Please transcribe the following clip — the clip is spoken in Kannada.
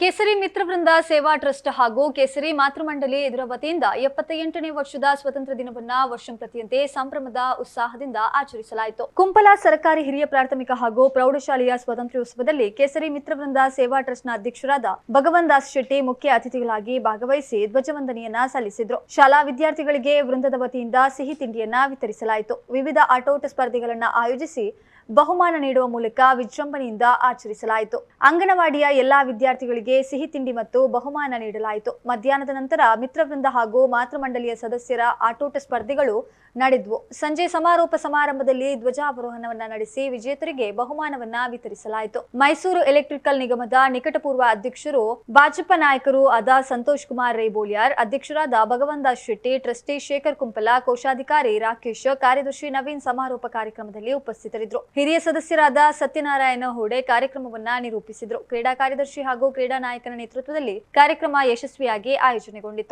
ಕೇಸರಿ ಮಿತ್ರವೃಂದ ಸೇವಾ ಟ್ರಸ್ಟ್ ಹಾಗೂ ಕೇಸರಿ ಮಾತೃಮಂಡಲಿ ಇದರ ವತಿಯಿಂದ ಎಪ್ಪತ್ತ ಎಂಟನೇ ವರ್ಷದ ಸ್ವತಂತ್ರ ದಿನವನ್ನ ವರ್ಷಂಪ್ರತಿಯಂತೆ ಸಂಭ್ರಮದ ಉತ್ಸಾಹದಿಂದ ಆಚರಿಸಲಾಯಿತು. ಕುಂಪಲ ಸರ್ಕಾರಿ ಹಿರಿಯ ಪ್ರಾಥಮಿಕ ಹಾಗೂ ಪ್ರೌಢಶಾಲೆಯ ಸ್ವಾತಂತ್ರ್ಯೋತ್ಸವದಲ್ಲಿ ಕೇಸರಿ ಮಿತ್ರವೃಂದ ಸೇವಾ ಟ್ರಸ್ಟ್ನ ಅಧ್ಯಕ್ಷರಾದ ಭಗವನ್ ದಾಸ್ ಶೆಟ್ಟಿ ಮುಖ್ಯ ಅತಿಥಿಗಳಾಗಿ ಭಾಗವಹಿಸಿ ಧ್ವಜವಂದನೆಯನ್ನ ಸಲ್ಲಿಸಿದ್ರು. ಶಾಲಾ ವಿದ್ಯಾರ್ಥಿಗಳಿಗೆ ವೃಂದದ ವತಿಯಿಂದ ಸಿಹಿ ತಿಂಡಿಯನ್ನ ವಿತರಿಸಲಾಯಿತು. ವಿವಿಧ ಆಟೋಟ ಸ್ಪರ್ಧೆಗಳನ್ನ ಆಯೋಜಿಸಿ ಬಹುಮಾನ ನೀಡುವ ಮೂಲಕ ವಿಜೃಂಭಣೆಯಿಂದ ಆಚರಿಸಲಾಯಿತು. ಅಂಗನವಾಡಿಯ ಎಲ್ಲಾ ವಿದ್ಯಾರ್ಥಿಗಳಿಗೆ ಸಿಹಿ ತಿಂಡಿ ಮತ್ತು ಬಹುಮಾನ ನೀಡಲಾಯಿತು. ಮಧ್ಯಾಹ್ನದ ನಂತರ ಮಿತ್ರವೃಂದ ಹಾಗೂ ಮಾತೃಮಂಡಲಿಯ ಸದಸ್ಯರ ಆಟೋಟ ಸ್ಪರ್ಧೆಗಳು ನಡೆದವು. ಸಂಜೆ ಸಮಾರೋಪ ಸಮಾರಂಭದಲ್ಲಿ ಧ್ವಜಾವರೋಹಣವನ್ನ ನಡೆಸಿ ವಿಜೇತರಿಗೆ ಬಹುಮಾನವನ್ನ ವಿತರಿಸಲಾಯಿತು. ಮೈಸೂರು ಎಲೆಕ್ಟ್ರಿಕಲ್ ನಿಗಮದ ನಿಕಟಪೂರ್ವ ಅಧ್ಯಕ್ಷರು ಭಾಜಪ ನಾಯಕರು ಆದ ಸಂತೋಷ್ ಕುಮಾರ್ ರೇಬೋಲಿಯಾರ್, ಅಧ್ಯಕ್ಷರಾದ ಭಗವಂತ ಶೆಟ್ಟಿ, ಟ್ರಸ್ಟಿ ಶೇಖರ್ ಕುಂಪಲ, ಕೋಶಾಧಿಕಾರಿ ರಾಕೇಶ್, ಕಾರ್ಯದರ್ಶಿ ನವೀನ್ ಸಮಾರೋಪ ಕಾರ್ಯಕ್ರಮದಲ್ಲಿ ಉಪಸ್ಥಿತರಿದ್ದರು. ಹಿರಿಯ ಸದಸ್ಯರಾದ ಸತ್ಯನಾರಾಯಣ ಹೂಡೆ ಕಾರ್ಯಕ್ರಮವನ್ನ ನಿರೂಪಿಸಿದರು. ಕ್ರೀಡಾ ಕಾರ್ಯದರ್ಶಿ ಹಾಗೂ ಕ್ರೀಡಾ ನಾಯಕನ ನೇತೃತ್ವದಲ್ಲಿ ಕಾರ್ಯಕ್ರಮ ಯಶಸ್ವಿಯಾಗಿ ಆಯೋಜನೆಗೊಂಡಿತು